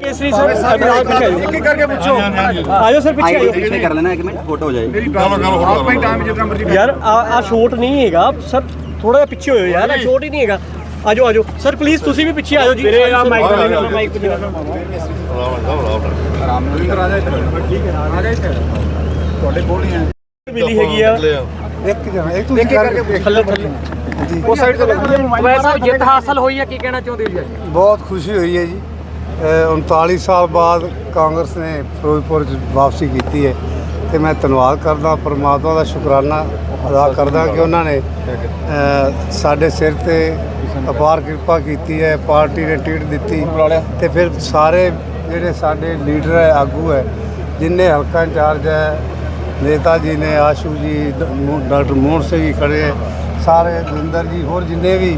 ਕੇਸਰੀ sir ਨਾਲ ਪਿੱਛੇ ਆਇਓ ਇੱਕ ਕਰਕੇ ਪੁੱਛੋ। ਆਇਓ ਸਰ ਪਿੱਛੇ ਆਇਓ ਪਿੱਛੇ ਕਰ ਲੈਣਾ ਇੱਕ ਮਿੰਟ ਫੋਟੋ ਹੋ ਜਾਏ ਆਪਾਂ ਹੀ ਟਾਈਮ ਜਿੰਨਾ ਮਰਜ਼ੀ ਯਾਰ ਆ ਆ ਸ਼ੋਟ ਨਹੀਂ ਹੈਗਾ। ਸਰ ਥੋੜਾ ਜਿਹਾ ਪਿੱਛੇ ਹੋਇਓ ਯਾਰ ਆ ਸ਼ੋਟ ਹੀ ਨਹੀਂ ਹੈਗਾ। ਆਜੋ ਆਜੋ। ਸਰ ਪਲੀਜ਼ ਤੁਸੀਂ ਵੀ ਪਿੱਛੇ ਆਇਓ ਜੀ। ਮੇਰੇ ਆ ਮਾਈਕ ਮਾਈਕ ਆ ਜਾ ਇੱਧਰ ਠੀਕ ਹੈ ਆ ਜਾ ਇੱਧਰ ਤੁਹਾਡੇ ਕੋਲ ਹੀ ਆ। ਮਿਲੀ ਹੈਗੀ ਆ। ਇੱਕ ਜਣਾ ਇੱਕ ਤੁਸੀਂ ਕਰਕੇ ਥੱਲੇ ਥੱਲੇ। ਉਸ ਸਾਈਡ ਤੋਂ ਵੈਸੇ ਜਿੱਤ ਹਾਸਲ ਹੋਈ ਹੈ ਕੀ ਕਹਿਣਾ ਚਾਹੁੰਦੇ ਹੋ ਜੀ ਬਹੁਤ ਖੁਸ਼ੀ ਹੋਈ ਹੈ ਜੀ। 39 ਸਾਲ ਬਾਅਦ ਕਾਂਗਰਸ ਨੇ ਫਿਰੋਜ਼ਪੁਰ 'ਚ ਵਾਪਸੀ ਕੀਤੀ ਹੈ ਤੇ ਮੈਂ ਧੰਨਵਾਦ ਕਰਦਾ ਪਰਮਾਤਮਾ ਦਾ ਸ਼ੁਕਰਾਨਾ ਅਦਾ ਕਰਦਾ ਕਿ ਉਹਨਾਂ ਨੇ ਅ, ਸਾਡੇ ਸਿਰ ਤੇ ਅਪਾਰ ਕਿਰਪਾ ਕੀਤੀ ਹੈ ਪਾਰਟੀ ਨੇ ਟਿਕਟ ਦਿੱਤੀ ਤੇ ਫਿਰ ਸਾਰੇ ਜਿਹੜੇ ਸਾਡੇ ਲੀਡਰ ਹੈ ਆਗੂ ਹੈ ਜਿੰਨੇ ਹਲਕਾ ਇੰਚਾਰਜ ਹੈ ਨੇਤਾ ਜੀ ਨੇ ਆਸ਼ੂ ਜੀ ਡ- ਮੋ- ਡਾਕਟਰ ਮੋਹਨ ਸਿੰਘ ਜੀ ਖੜੇ ਹੈ ਸਾਰੇ ਦਵਿੰਦਰ ਜੀ ਹੋਰ ਜਿੰਨੇ ਵੀ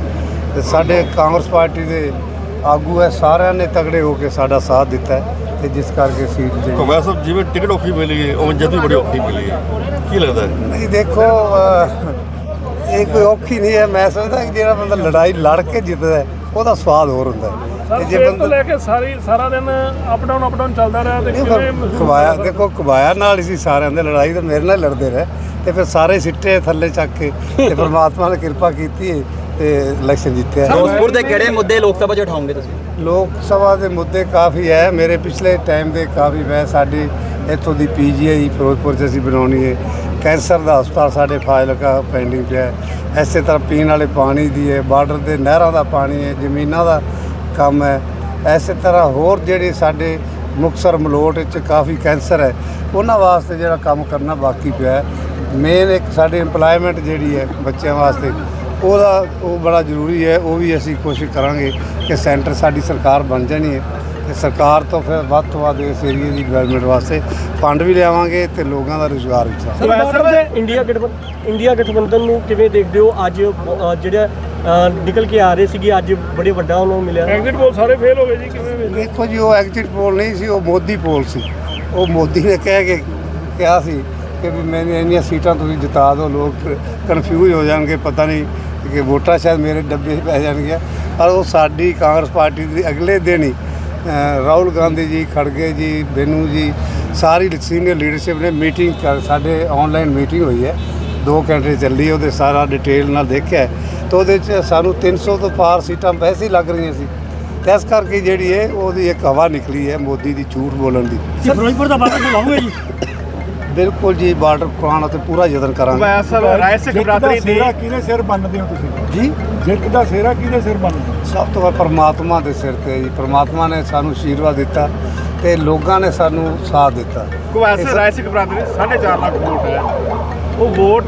ਤੇ ਸਾਡੇ ਕਾਂਗਰਸ ਪਾਰਟੀ ਦੇ ਆਗੂ ਹੈ ਸਾਰਿਆਂ ਨੇ ਤਗੜੇ ਹੋ ਕੇ ਸਾਡਾ ਸਾਥ ਦਿੱਤਾ ਹੈ ਤੇ ਜਿਸ ਕਰਕੇ ਸੀਟ ਜਿਹੜੀ ਕਮਿਆ ਸਾਹਿਬ ਜਿਵੇਂ ਟਿਕਟ ਔਖੀ ਮਿਲੀ ਹੈ ਉਵੇਂ ਜਿੱਤ ਵੀ ਬੜੀ ਔਖੀ ਮਿਲੀ ਹੈ ਕੀ ਲੱਗਦਾ ਹੈ? ਨਹੀਂ ਦੇਖੋ ਅਹ, ਇਹ ਕੋਈ ਔਖੀ ਨਹੀਂ ਹੈ। ਮੈਂ ਸਮਝਦਾ ਕਿ ਜਿਹੜਾ ਬੰਦਾ ਲੜਾਈ ਲੜ ਕੇ ਜਿੱਤਦਾ ਹੈ, ਉਹਦਾ ਸਵਾਦ ਹੋਰ ਹੁੰਦਾ ਹੈ। ਤੇ ਜੇ ਬੰਦਾ ਲੈ ਕੇ ਸਾਰੀ ਸਾਰਾ ਦਿਨ ਅਪ ਡਾਊਨ ਅਪ ਡਾਊਨ ਚੱਲਦਾ ਰਿਹਾ ਤੇ ਨਹੀਂ ਕਿਵੇਂ ਪਰ? ਦੇਖੋ ਕਬਾਇਆ ਨਾਲ ਹੀ ਸੀ ਸਾਰਿਆਂ ਦੇ ਲੜਾਈ ਤਾਂ ਮੇਰੇ ਨਾਲ ਹੀ ਲੜਦੇ ਰਹੇ। ਤੇ ਫਿਰ ਸਾਰੇ ਸਿੱਟੇ ਥੱਲੇ ਚੱਕ ਕੇ ਤੇ ਪ੍ਰਮਾਤਮਾ ਨੇ ਕਿਰਪਾ ਕੀਤੀ ਹੈ। ਤੇ ਇਲੈਕਸ਼ਨ ਜਿੱਤਿਆ। ਫਿਰੋਜ਼ਪੁਰ ਦੇ ਕਿਹੜੇ ਮੁੱਦੇ ਲੋਕ ਸਭਾ 'ਚ ਉਠਾਓਗੇ ਤੁਸੀਂ? ਲੋਕ ਸਭਾ ਦੇ ਮੁੱਦੇ ਕਾਫੀ ਹੈ। ਮੇਰੇ ਪਿਛਲੇ ਟਾਈਮ ਦੇ ਕਾਫੀ ਮੈਂ ਸਾਡੀ ਇੱਥੋਂ ਦੀ ਪੀਜੀਆਈ ਫਿਰੋਜ਼ਪੁਰ 'ਚ ਅਸੀਂ ਬਣਾਉਣੀ ਹੈ। ਕੈਂਸਰ ਦਾ ਹਸਪਤਾਲ ਸਾਡੇ ਫਾਜ਼ਿਲਕਾ ਪੈਂਡਿੰਗ ਪਿਆ ਹੈ। ਐਸੇ ਤਰ੍ਹਾਂ ਪੀਣ ਵਾਲੇ ਪਾਣੀ ਦੀ ਹੈ। ਬਾਰਡਰ ਦੇ ਨਹਿਰਾਂ ਦਾ ਪਾਣੀ ਹੈ। ਜ਼ਮੀਨਾਂ ਦਾ ਕੰਮ ਹੈ। ਐਸੇ ਤਰ੍ਹਾਂ ਹੋਰ ਜਿਹੜੇ ਸਾਡੇ ਮੁਕਸਰ ਮਲੋਟ ਵਿੱਚ ਕਾਫੀ ਕੈਂਸਰ ਹੈ। ਉਹਨਾਂ ਵਾਸਤੇ ਜਿਹੜਾ ਕੰਮ ਕਰਨਾ ਬਾਕੀ ਪਿਆ ਹੈ। ਮੇਨ ਇੱਕ ਸਾਡੇ EMPLOYMENT ਜਿਹੜੀ ਹੈ ਬੱਚਿਆਂ ਵਾਸਤੇ ਉਹਦਾ ਉਹ ਬੜਾ ਜ਼ਰੂਰੀ ਹੈ ਉਹ ਵੀ ਅਸੀਂ ਕੋਸ਼ਿਸ਼ ਕਰਾਂਗੇ ਕਿ ਸੈਂਟਰ ਸਾਡੀ ਸਰਕਾਰ ਬਣ ਜਾਣੀ ਹੈ ਤੇ ਸਰਕਾਰ ਤੋਂ ਫਿਰ ਵੱਧ ਤੋਂ ਵੱਧ ਇਸ ਏਰੀਏ ਦੀ ਡਿਵੈਲਪਮੈਂਟ ਵਾਸਤੇ ਫੰਡ ਵੀ ਲਿਆਵਾਂਗੇ ਤੇ ਲੋਕਾਂ ਦਾ ਰੁਜ਼ਗਾਰ ਵੀ ਚਾਹੀਦਾ ਸਰ ਬਾਰਡਰ ਇੰਡੀਆ ਗਠਬੰਧਨ ਇੰਡੀਆ ਗਠਬੰਧਨ ਨੂੰ ਕਿਵੇਂ ਦੇਖਦੇ ਹੋ? ਅੱਜ ਜਿਹੜਾ ਨਿਕਲ ਕੇ ਆ ਰਹੇ ਸੀਗੇ ਅੱਜ ਬੜੇ ਵੱਡਾ ਉਹਨਾਂ ਨੂੰ ਮਿਲਿਆ। ਐਗਜ਼ਿਟ ਪੋਲ ਸਾਰੇ ਫੇਲ ਹੋ ਗਏ ਜੀ ਕਿਵੇਂ ਦੇਖੋ ਜੀ ਉਹ ਐਗਜ਼ਿਟ ਪੋਲ ਨਹੀਂ ਸੀ ਉਹ ਮੋਦੀ ਪੋਲ ਸੀ। ਉਹ ਮੋਦੀ ਨੇ ਕਹਿ ਕੇ ਕਿਹਾ ਸੀ ਕਿ ਵੀ ਮੈਨੂੰ ਇੰਨੀਆਂ ਸੀਟਾਂ ਤੁਸੀਂ ਜਿਤਾ ਦਿਓ ਲੋਕ ਕਨਫਿਊਜ਼ ਹੋ ਜਾਣਗੇ ਪਤਾ ਨਹੀਂ ਕਿ ਵੋਟਾਂ ਸ਼ਾਇਦ ਮੇਰੇ ਡੱਬੇ 'ਚ ਪੈ ਜਾਣਗੀਆਂ। ਪਰ ਉਹ ਸਾਡੀ ਕਾਂਗਰਸ ਪਾਰਟੀ ਦੀ ਅਗਲੇ ਦਿਨ ਹੀ ਰਾਹੁਲ ਗਾਂਧੀ ਜੀ, ਖੜਗੇ ਜੀ, ਬੈਨੂ ਜੀ, ਸਾਰੀ ਸੀਨੀਅਰ ਲੀਡਰਸ਼ਿਪ ਨੇ ਮੀਟਿੰਗ ਕਰ, ਸਾਡੇ ਆਨਲਾਈਨ ਮੀਟਿੰਗ ਹੋਈ ਹੈ। ਦੋ ਘੰਟੇ ਚੱਲੀ, ਉਹਦੇ ਸਾਰਾ ਡਿਟੇਲ ਨਾਲ ਦੇਖਿਆ ਤਾਂ ਉਹਦੇ 'ਚ ਸਾਨੂੰ 300 ਤੋਂ ਪਾਰ ਸੀਟਾਂ ਵੈਸੇ ਹੀ ਲੱਗ ਰਹੀਆਂ ਸੀ। ਇਸ ਕਰਕੇ ਜਿਹੜੀ ਹੈ ਉਹਦੀ ਇੱਕ ਹਵਾ ਨਿਕਲੀ ਹੈ ਮੋਦੀ ਦੀ ਝੂਠ ਬੋਲਣ ਦੀ। ਫਿਰੋਜ਼ਪੁਰ ਦਾ ਬਾਰਡਰ ਖੁਲਾਉਂਗੇ ਜੀ। ਬਿਲਕੁਲ ਜੀ ਬਾਰਡਰ ਖੁਆਉਣ ਤੇ ਪੂਰਾ ਯਤਨ ਕਰਾਂਗੇ। ਸਾਹਿਬ ਰਾਏ ਸਿੰਘ ਬਰਾਦਰੀ ਦੀ ਕਿਹਦੇ ਸਿਰ ਬੰਨਦੇ ਹੋ ਤੁਸੀਂ? ਜੀ? ਜਿੱਤ ਦਾ ਸਿਹਰਾ ਕਿਹਦੇ ਸਿਰ ਬੰਨਦੇ ਸਭ ਤੋਂ ਵੱਧ ਪਰਮਾਤਮਾ ਦੇ ਸਿਰ ਤੇ ਜੀ। ਪਰਮਾਤਮਾ ਨੇ ਸਾਨੂੰ ਆਸ਼ੀਰਵਾਦ ਦਿੱਤਾ ਤੇ ਲੋਕਾਂ ਨੇ ਸਾਨੂੰ ਸਾਥ ਦਿੱਤਾ। ਕੁਵੈਸ ਰਾਏ ਸਿੰਘ ਬਰਾਦਰੀ 4.5 ਲੱਖ ਵੋਟ ਹੈ। ਉਹ ਵੋਟ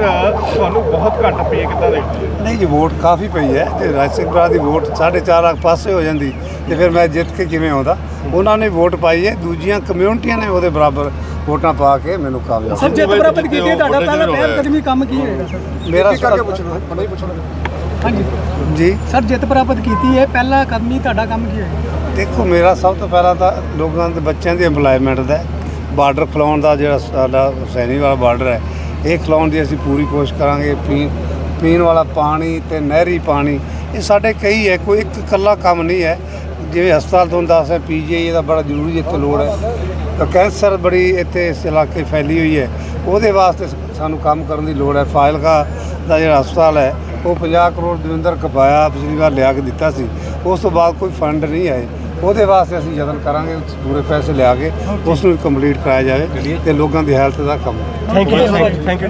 ਤੁਹਾਨੂੰ ਬਹੁਤ ਘੱਟ ਪਈ ਹੈ ਕਿੱਦਾਂ ਦੇਖਦੇ ਹੋ? ਨਹੀਂ ਜੀ ਵੋਟ ਕਾਫੀ ਪਈ ਹੈ ਜੇ ਰਾਜ ਸਿੰਘ ਬਰਾ ਦੀ ਵੋਟ 4.5 ਲੱਖ ਪਾਸੇ ਹੋ ਜਾਂਦੀ ਤੇ ਫਿਰ ਮੈਂ ਜਿੱਤ ਕੇ ਕਿਵੇਂ ਆਉਂਦਾ? ਉਹਨਾਂ ਨੇ ਵੋਟ ਪਾਈ ਹੈ ਦੂਜੀਆਂ ਕਮਿਊਨਿਟੀਆਂ ਨੇ ਉਹਦੇ ਬਰਾਬਰ ਵੋਟਾਂ ਪਾ ਕੇ ਮੈਨੂੰ ਕਾਮਯਾਬ ਸਰ ਜਿੱਤ ਪ੍ਰਾਪਤ ਕੀਤੀ ਹੈ, ਤੁਹਾਡਾ ਪਹਿਲਾ ਪਹਿਲ ਕਦਮੀ ਕੰਮ ਕੀ ਹੋਏਗਾ ਸਰ? ਮੇਰਾ ਹਾਂਜੀ। ਜੀ? ਸਰ ਜਿੱਤ ਪ੍ਰਾਪਤ ਕੀਤੀ ਹੈ ਪਹਿਲਾ ਕਦਮੀ ਤੁਹਾਡਾ ਕੰਮ ਕੀ ਹੋਏਗਾ? ਦੇਖੋ ਮੇਰਾ ਸਭ ਤੋਂ ਪਹਿਲਾਂ ਤਾਂ ਲੋਕਾਂ ਦੇ ਬੱਚਿਆਂ ਦੀ EMPLOYMENT ਦਾ ਬਾਰਡਰ ਖਲਾਉਣ ਦਾ ਜਿਹੜਾ ਸਾਡਾ ਸੈਣੀ ਵਾਲਾ ਬਾਰਡਰ ਹੈ ਇਹ ਖਲਾਉਣ ਦੀ ਅਸੀਂ ਪੂਰੀ ਕੋਸ਼ਿਸ਼ ਕਰਾਂਗੇ। ਪੀਣ ਪੀਣ ਵਾਲਾ ਪਾਣੀ ਤੇ ਨਹਿਰੀ ਪਾਣੀ ਇਹ ਸਾਡੇ ਕਈ ਹੈ ਕੋਈ ਇੱਕ ਇਕੱਲਾ ਕੰਮ ਨਹੀਂ ਹੈ। ਜਿਵੇਂ ਹਸਪਤਾਲ ਤੋਂ ਦੱਸ ਹੈ ਪੀਜੀਆਈ ਦਾ ਬੜਾ ਜ਼ਰੂਰੀ ਇੱਥੇ ਲੋੜ ਹੈ। ਕੈਂਸਰ ਬੜੀ ਇੱਥੇ ਇਸ ਇਲਾਕੇ ਫੈਲੀ ਹੋਈ ਹੈ। ਉਹਦੇ ਵਾਸਤੇ ਸਾਨੂੰ ਕੰਮ ਕਰਨ ਦੀ ਲੋੜ ਹੈ। ਫਾਇਲਕਾ ਦਾ ਜਿਹੜਾ ਹਸਪਤਾਲ ਹੈ ਉਹ 50 ਕਰੋੜ ਦਵਿੰਦਰ ਕਪਾਇਆ ਪਿਛਲੀ ਵਾਰ ਲਿਆ ਕੇ ਦਿੱਤਾ ਸੀ। ਉਸ ਤੋਂ ਬਾਅਦ ਕੋਈ ਫੰਡ ਨਹੀਂ ਆਏ। ਉਹਦੇ ਵਾਸਤੇ ਅਸੀਂ ਯਤਨ ਕਰਾਂਗੇ ਪੂਰੇ ਪੈਸੇ ਲਿਆ ਕੇ ਉਸ ਨੂੰ ਕੰਪਲੀਟ ਕਰਾਇਆ ਜਾਵੇ ਤੇ ਲੋਕਾਂ ਦੀ ਹੈਲਥ ਦਾ ਕੰਮ ਥੈਂਕ ਯੂ ਥੈਂਕ ਯੂ